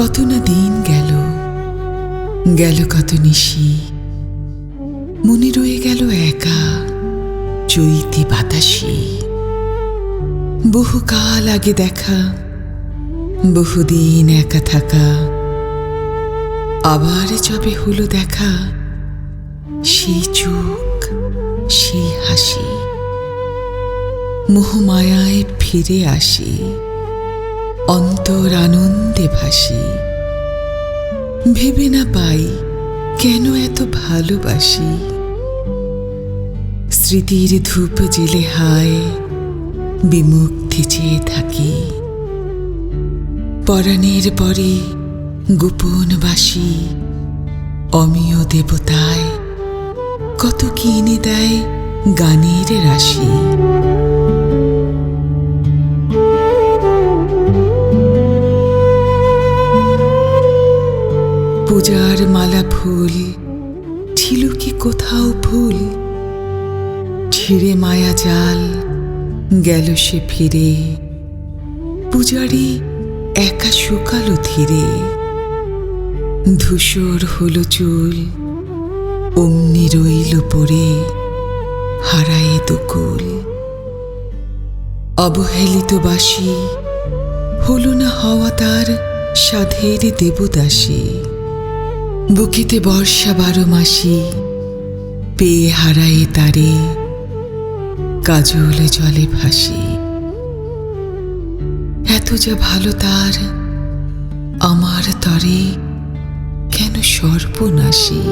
কত না দিন গেল গেল কত নিশি। মনে রয়ে গেল একা, চৈতি বাতাসি। বহুকাল আগে দেখা, বহুদিন একা থাকা। আবার যবে হলো দেখা সেই চোখ সেই হাসি। মোহমায়ায় ফিরে আসি। অন্তর আনন্দে ভাসি ভেবে না পাই কেন এত ভালোবাসি। স্মৃতির ধূপ জেলে হায় বিমুক্তি চেয়ে থাকি। পরাণের পরে গোপনবাসী, অমিয় দেবতায় কত কিনে দেয় গানের রাশি। পূজার মালা ফুল, ছিল কি কোথাও ভুল? ছিঁড়ে মায়া জাল, গেল সে ফিরে। পূজারি একা শুকালো ধীরে। ধূসর হলো চুল, অমনি রইল পড়ে হারায়ে দুকুল। অবহেলিত বাসী, হলো না হওয়া তার সাধের দেবদাসী। বুকেতে বর্ষা বারো মাসি, পেয়ে হারায়ে তারে কাজলে জলে ভাসি। এত যা ভালো তার, আমার তরে কেন সর্বনাশী?